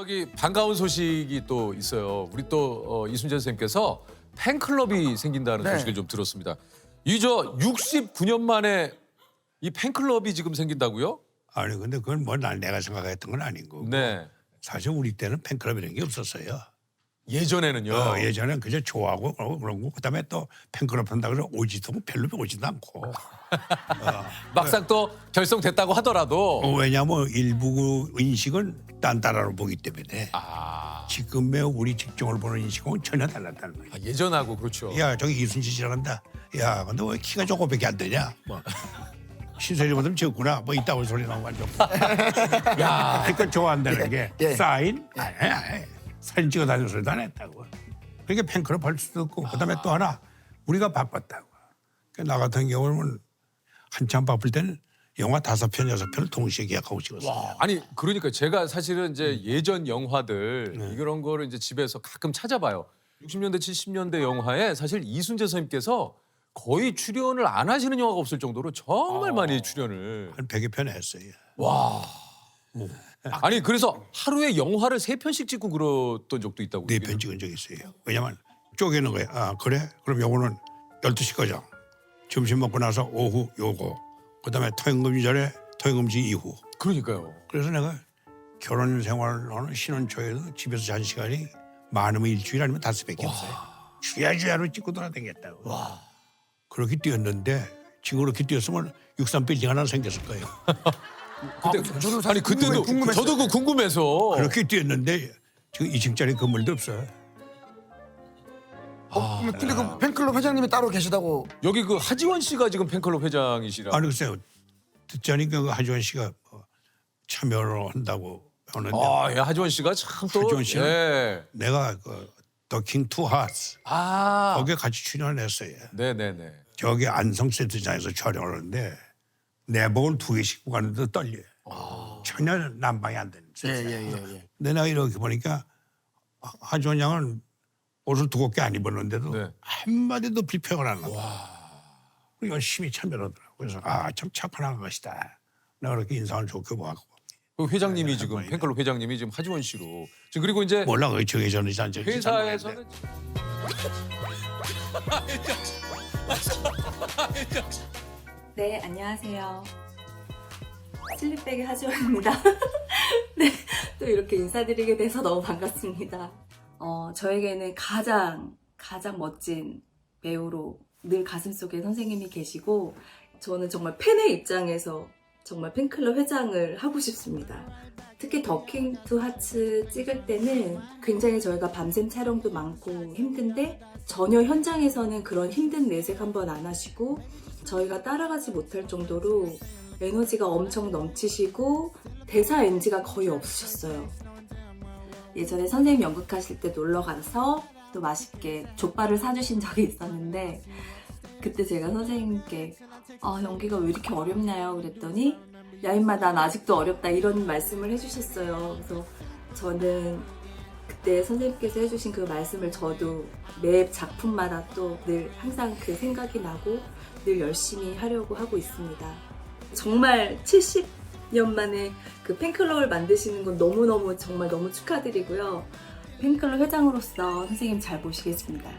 저기 반가운 소식이 또 있어요. 우리 또 어, 이순재 선생님께서 팬클럽이 생긴다는 네. 소식을 좀 들었습니다. 이 저 69년 만에 이 팬클럽이 지금 생긴다고요? 아니 근데 그건 뭐 난 내가 생각했던 건 아니고 네. 사실 우리 때는 팬클럽이라는 게 없었어요. 예전에는요. 어, 예전엔 그저 좋아하고 그러고 그런 거 그다음에 또 팬클럽 한다 그래서 오지도 별로 오지도 않고 막상 또 결성됐다고 하더라도 어, 왜냐하면 일부 그 인식은 딴 나라로 보기 때문에 아, 지금의 우리 직종을 보는 인식은 전혀 달랐다는 거예요. 아, 예전하고 그렇죠. 야 저기 이순신 씨라간다. 야 근데 왜 키가 조금밖에 안 되냐? 뭐 신세리보다 적구나. 뭐 이따위 소리 나오고 안 좋고. 야 그러니까 좋아한다는 게 예. 사인? 아니, 아니. 사진 찍어 다니는 소리도 안 했다고. 그러니까 팬클럽 할 수도 없고 그다음에 또 하나 우리가 바빴다고. 그러니까 나 같은 경우는 한참 바쁠 때는 영화 다섯 편 여섯 편을 동시에 계약하고 찍었어요. 아니 그러니까 제가 사실은 이제 음. 예전 영화들 네. 이런 거를 이제 집에서 가끔 찾아봐요. 60년대 70년대 영화에 사실 이순재 선생님께서 거의 출연을 안 하시는 영화가 없을 정도로 정말 아. 많이 출연을. 한 100여 편 했어요. 와. 아니 그래서 하루에 영화를 세 편씩 찍고 그랬던 적도 있다고. 네. 편 찍은 적 있어요. 왜냐면 쪼개는 거야. 아 그래? 그럼 요거는 12시 거장. 점심 먹고 나서 오후 요거. 그다음에 토요금지 전에 토요금지 이후. 그러니까요. 그래서 내가 결혼 생활하는 신혼 초에도 집에서 잔 시간이 많으면 일주일 아니면 다섯 배밖에 없어요. 주야 주야로 찍고 돌아다녔다고. 그렇게 뛰었는데 지금 그렇게 뛰었으면 63 빌딩 하나 생겼을 거예요. 그때 저도 사실 아니 그때도 궁금해- 궁금했어요. 저도 그 궁금해서. 그렇게 뛰었는데 지금 2층짜리 건물도 없어요. 어, 근데 그 팬클럽 회장님이 따로 계시다고 여기 그 하지원 씨가 지금 팬클럽 회장이시라. 아니 글쎄요. 듣자니까 그 하지원 씨가 뭐 참여를 한다고 하는데 아, 예, 하지원 씨가 참 또. 하지원 씨는? 예. 내가 그 더킹 투 하츠 아. 거기에 같이 출연했어요. 네네네. 저기 안성 세트장에서 촬영을 하는데 내복을 두 개씩 가는데 떨려요. 전혀 난방이 안 되는 세트장. 예예예 예, 예. 근데 내가 이렇게 보니까 하- 하지원 양은 옷을 두껍게 안 입었는데도 네. 한마디도 비평을 안 하고 열심히 참여를 하더라고요. 그래서 아 참 착한 아가씨다. 내가 그렇게 인상을 좋게 보고 그 회장님이 지금 한번이네. 팬클럽 회장님이 지금 하지원 씨로 지금 그리고 이제 몰라 그 정해전이 잔적 회사에서는 네, 안녕하세요. 슬립백의 하지원입니다. 네, 또 이렇게 인사드리게 돼서 너무 반갑습니다. 어, 저에게는 가장, 가장 멋진 배우로 늘 가슴속에 선생님이 계시고, 저는 정말 팬의 입장에서 정말 팬클럽 회장을 하고 싶습니다. 특히 더킹 투 하츠 찍을 때는 굉장히 저희가 밤샘 촬영도 많고 힘든데, 전혀 현장에서는 그런 힘든 내색 한번 안 하시고, 저희가 따라가지 못할 정도로 에너지가 엄청 넘치시고 대사 NG가 거의 없으셨어요. 예전에 선생님 연극하실 때 놀러 가서 또 맛있게 족발을 사주신 적이 있었는데 그때 제가 선생님께 아 연기가 왜 이렇게 어렵나요? 그랬더니 야 임마 난 아직도 어렵다 이런 말씀을 해주셨어요. 그래서 저는 그때 선생님께서 해주신 그 말씀을 저도 매 작품마다 또 늘 항상 그 생각이 나고 늘 열심히 하려고 하고 있습니다. 정말 70년 만에 그 팬클럽을 만드시는 건 너무너무 정말 너무 축하드리고요. 팬클럽 회장으로서 선생님 잘 모시겠습니다.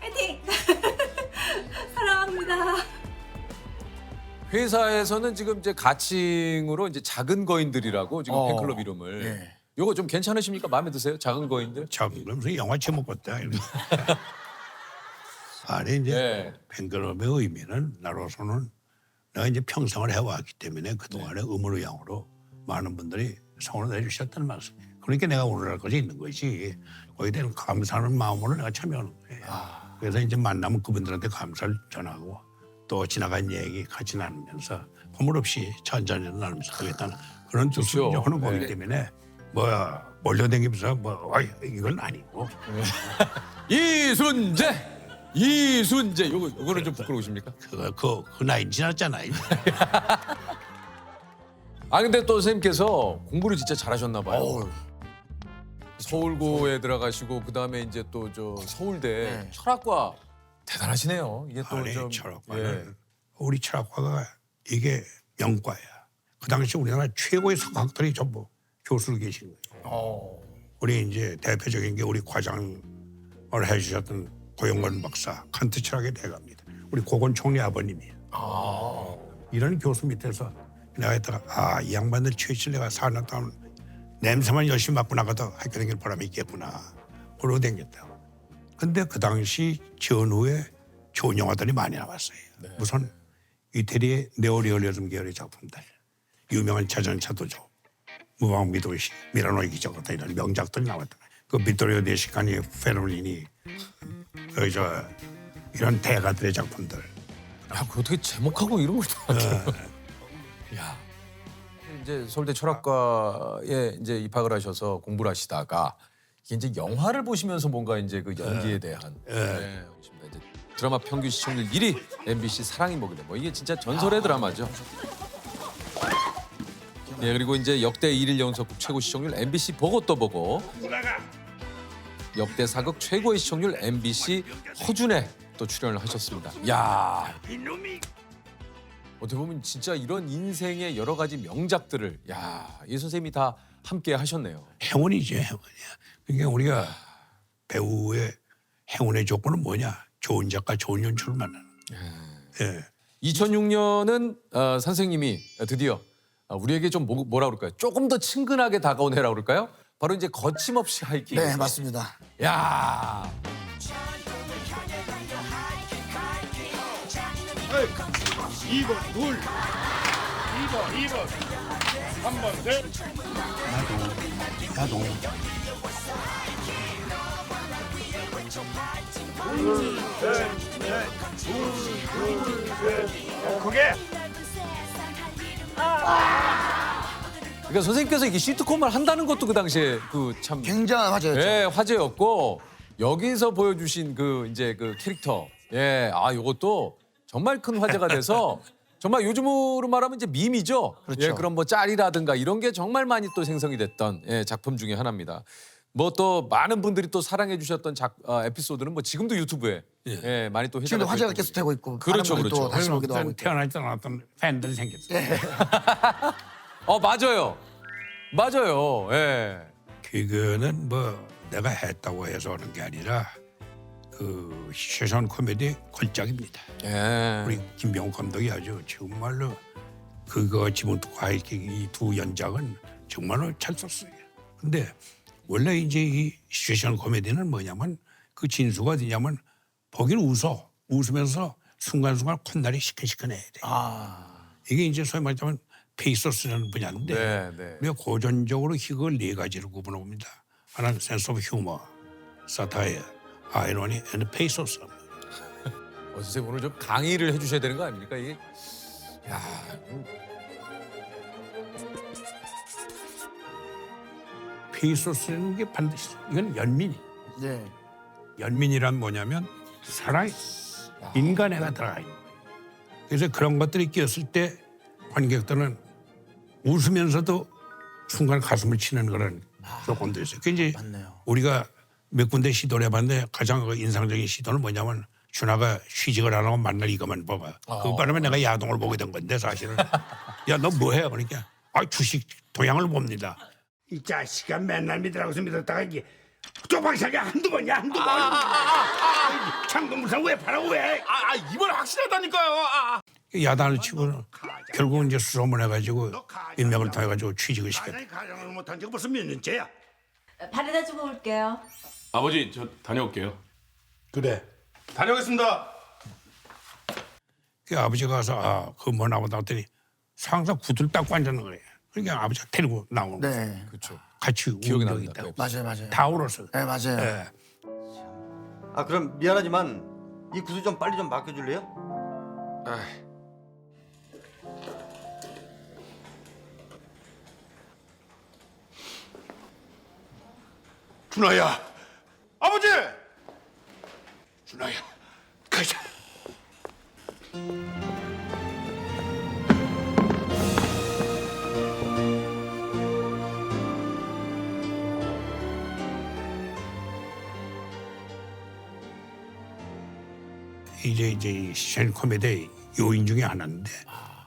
화이팅! 사랑합니다. 회사에서는 지금 이제 가칭으로 이제 작은 거인들이라고 지금 어, 팬클럽 이름을. 예. 요거 좀 괜찮으십니까? 마음에 드세요? 작은 거인들? 참 그러면서 영화 제목 같다. 아니 이제 예. 팬클럽의 의미는 나로서는 내가 이제 평생을 해왔기 때문에 그동안의 의무로 양으로 많은 분들이 성원을 해주셨다는 말씀. 그러니까 내가 오늘날까지 있는 거지. 거기에 대한 감사하는 마음으로 내가 참여하는 거예요. 그래서 이제 만나면 그분들한테 감사를 전하고 또 지나간 얘기 같이 나누면서 허물없이 천천히 나누면서 하겠다는 그런 뜻으로 이제 하는 거기 네. 때문에 뭐야 몰려다니면서 뭐 어이, 이건 아니고 이순재! 이순재! 요거, 요거는 좀 부끄러우십니까? 그거 그, 그 나이 지났잖아요. 아 근데 또 선생님께서 공부를 진짜 잘하셨나 봐요. 어우, 서울고에 들어가시고 그 다음에 이제 또 저 서울대 네. 철학과 대단하시네요. 이게 또 아니 좀 철학과는 예. 우리 철학과가 이게 명과야. 그 당시 우리나라 최고의 석학들이 전부 교수로 계신 거예요. 우리 이제 대표적인 게 우리 과장을 해주셨던 고영건 박사 칸트 철학의 대가입니다. 우리 고건 총리 아버님이에요. 이런 교수 밑에서 내가 했다가 아 이 양반들 최실 내가 4년 동안 냄새만 열심히 맡고 나가도 학교 다닐 보람이 있겠구나. 그러고 댕겼다고. 근데 그 당시 전후에 좋은 영화들이 많이 나왔어요. 우선 이태리의 네오리얼리즘 계열의 작품들. 유명한 자전차도죠. 무방미도시, 미라노의 기적 같은 이런 명작들이 나왔다. 그 비토리오 데시카니, 페로리니, 그 저 이런 대가들의 작품들. 야, 그 어떻게 제목하고 이런 걸 다. 야. 이제 서울대 철학과에 이제 입학을 하셔서 공부를 하시다가 이게 이제 영화를 보시면서 뭔가 이제 그 연기에 대한 네, 보십니다. 이제 드라마 평균 시청률 1위 MBC 사랑이 먹이네. 뭐 이게 진짜 전설의 드라마죠. 예 그리고 이제 역대 1일 연속극 최고 시청률 MBC 보고 또 보고 역대 사극 최고의 시청률 MBC 허준에 또 출연을 하셨습니다. 야 어떻게 보면 진짜 이런 인생의 여러 가지 명작들을 야이 선생님이 다 함께 하셨네요. 행운이죠, 행운이야. 그러니까 우리가 배우의 행운의 조건은 뭐냐? 좋은 작가, 좋은 연출을 만나는. 예. 2006년은 어, 선생님이 드디어 어, 우리에게 좀 뭐, 뭐라 그럴까요? 조금 더 친근하게 다가온 해라 그럴까요? 바로 이제 거침없이 하이킹. 네 맞습니다. 야. 2번 둘. 2번 2번. 3번 셋. 나도 그게 그러니까 선생님께서 이게 시트콤을 한다는 것도 그 당시에 그 참 굉장한 화제였죠. 예, 화제였고 여기서 보여주신 그 이제 그 캐릭터 예, 아 요것도 정말 큰 화제가 돼서 정말 요즘으로 말하면 이제 밈이죠. 그렇죠. 예, 그런 뭐 짤이라든가 이런 게 정말 많이 또 생성이 됐던 예, 작품 중에 하나입니다. 뭐 또 많은 분들이 또 사랑해 주셨던 작 어, 에피소드는 뭐 지금도 유튜브에 예, 많이 또 지금도 회자가 화제가 되고 계속 되고 있고 그렇죠, 많은 분들이 그렇죠. 또 다시 보기도 하고 있고. 태어날 때 나왔던 팬들이 생겼어. 어 맞아요, 맞아요. 예. 그거는 뭐 내가 했다고 해서 하는 게 아니라 그 시선 코미디 걸작입니다. 예. 우리 김병호 감독이 아주 정말로 그거 지문투과 이두 연작은 정말로 잘 썼어요. 근데 원래 이제 이 시츄에이션 코미디는 뭐냐면 그 진수가 어디냐면 보기는 웃어 웃으면서 순간순간 콧날이 시큰시큰해야 돼. 이게 이제 소위 말하자면 페이소스라는 분야인데 네, 네. 우리가 고전적으로 이걸 네 가지로 구분해 봅니다. 하나는 센스 오브 휴머, 사타이어, 아이러니, 앤 페이소스. 어, 선생님 오늘 좀 강의를 해주셔야 되는 거 아닙니까 이게? 야, 음, 페이소스라는 게 반드시 이건 연민이. 네. 연민이란 뭐냐면 살아 인간애가 들어가 있는 거예요. 그래서 그런 것들이 끼었을 때 관객들은 웃으면서도 순간 가슴을 치는 그런 조건도 있어요. 그 이제 맞네요. 우리가 몇 군데 시도를 해봤는데 가장 그 인상적인 시도는 뭐냐면 준하가 취직을 안 하고 만날 이것만 봐봐. 그 바람에 내가 야동을 보게 된 건데 사실은 야 너 뭐해? 그러니까 아 주식 동향을 봅니다. 이 자식아 맨날 믿으라고 해서 믿었다가 이게 쪼박살이 한두 번이야 한두 번 창동물상 왜 팔아 왜 아, 아 이번 확실하다니까요. 아, 아. 야단을 치고 결국은 이제 수소문 해가지고 인맥을 통해가지고 취직을 시켰다. 가장이 가장을 못한 지가 벌써 몇 년째야 바래다 주고 올게요. 아버지 저 다녀올게요. 그래 다녀오겠습니다. 그 아버지가 가서 아, 그 뭐 나보다 했더니 상사 구두를 닦고 앉았는 거예요. 그러니까 아버지가 데리고 나오는 거예요. 네. 그렇죠. 같이 기억이 운동이 납니다. 있다고. 맞아요, 맞아요. 다 울었어. 네, 맞아요. 예. 아 그럼 미안하지만 이 구두 좀 빨리 좀 맡겨줄래요? 준아야 아버지 준아야, 가자. 이제 이제 이 시션 코미디의 요인 중에 하나인데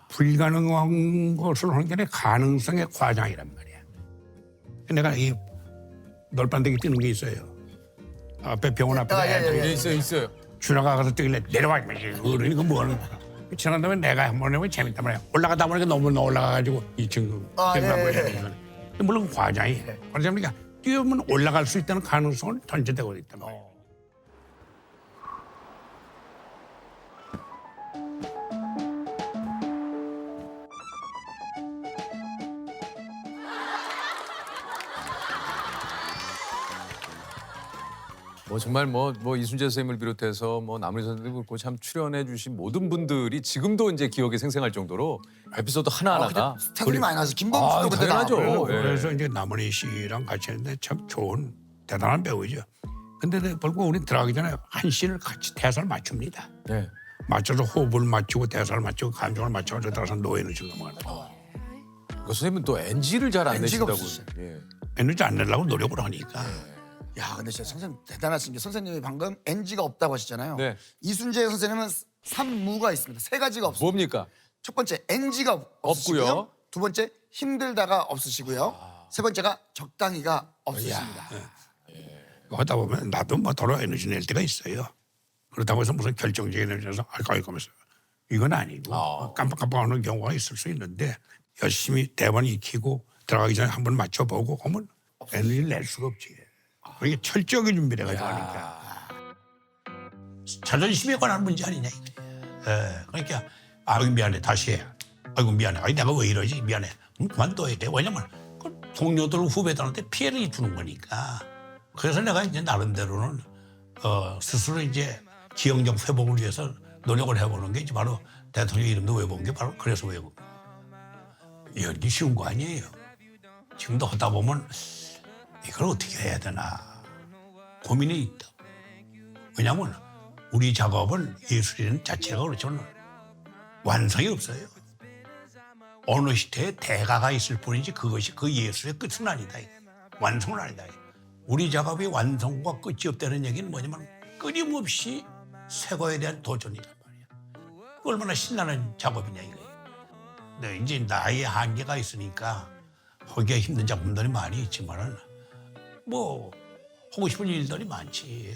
불가능한 것을 하는 게 아니라 가능성의 과장이란 말이야. 내가 이 널빤데기 뛰는 게 있어요. 앞에 병원 앞에 아, 예, 예, 예, 있어요, 있어요. 지나가 가서 뛰길래 내려와 이러지. 어른이 그 뭐 하는 거야. 지나간 다음에 내가 한번 해보면 재밌단 말이야. 올라가다 보니까 너무 올라가가지고 이 친구 아, 생각 예, 예, 되는 거 물론 과장이 그러니까 뛰면 올라갈 수 있다는 가능성을 던져대고 있단 말이야. 뭐 정말 뭐, 뭐 이순재 선생님을 비롯해서 뭐 남우리 선생님 그렇고 참 출연해 주신 모든 분들이 지금도 이제 기억에 생생할 정도로 에피소드 아, 하나하나가 근데 스타들이 많이 나서 아, 김범수도 그때 당연하죠. 나오고. 예. 그래서 이제 남은희 씨랑 같이 했는데 참 좋은 대단한 배우죠. 근데 벌고 우리 들어가기 전에 한 씬을 같이 대사를 맞춥니다. 예. 맞춰서 호흡을 맞추고 대사를 맞추고 감정을 맞춰서 들어가서 노예는 지금 넘어가는 그 선생님은 또 NG를 잘 안 NG 가 내신다고. 없으시죠. 예. 에너지 안 내려고 노력을 하니까 야, 근데 진짜 선생님 대단하신 게 선생님이 방금 NG가 없다고 하시잖아요. 네. 이순재 선생님은 삼무가 있습니다. 세 가지가 없습니다. 뭡니까? 첫 번째 NG가 없으시고요. 없고요. 두 번째 힘들다가 없으시고요. 세 번째가 적당히가 없으십니다. 하다 보면 나도 뭐 더러 에너지 낼 때가 있어요. 그렇다고 해서 무슨 결정적인 에너지에서 알까 이거면서 이건 아니고 아. 깜빡깜빡하는 경우가 있을 수 있는데 열심히 대본 익히고 들어가기 전에 한번 맞춰보고 하면 에너지를 낼 수가 없지. 그게 철저하게 준비를 해가지고 하니까 자존심에 관한 문제 아니냐. 예, 그러니까 아이고 미안해 다시 해. 아이고 미안해. 아이 내가 왜 이러지 미안해. 음, 그만둬야 돼. 왜냐면 그 동료들 후배들한테 피해를 주는 거니까. 그래서 내가 이제 나름대로는 어, 스스로 이제 기억력 회복을 위해서 노력을 해보는 게 이제 바로 대통령 이름도 외본 게 바로 그래서 외고 연기 쉬운 거 아니에요. 지금도 하다 보면 이걸 어떻게 해야 되나 고민이 있다. 왜냐면 우리 작업은 예술이라는 자체가 그렇지만 완성이 없어요. 어느 시대에 대가가 있을 뿐이지 그것이 그 예술의 끝은 아니다. 완성은 아니다. 우리 작업이 완성과 끝이 없다는 얘기는 뭐냐면 끊임없이 새 거에 대한 도전이란 말이야. 그 얼마나 신나는 작업이냐 이거예요. 근데 이제 나의 한계가 있으니까 하기가 힘든 작품들이 많이 있지만은 뭐 하고 싶은 일들이 많지.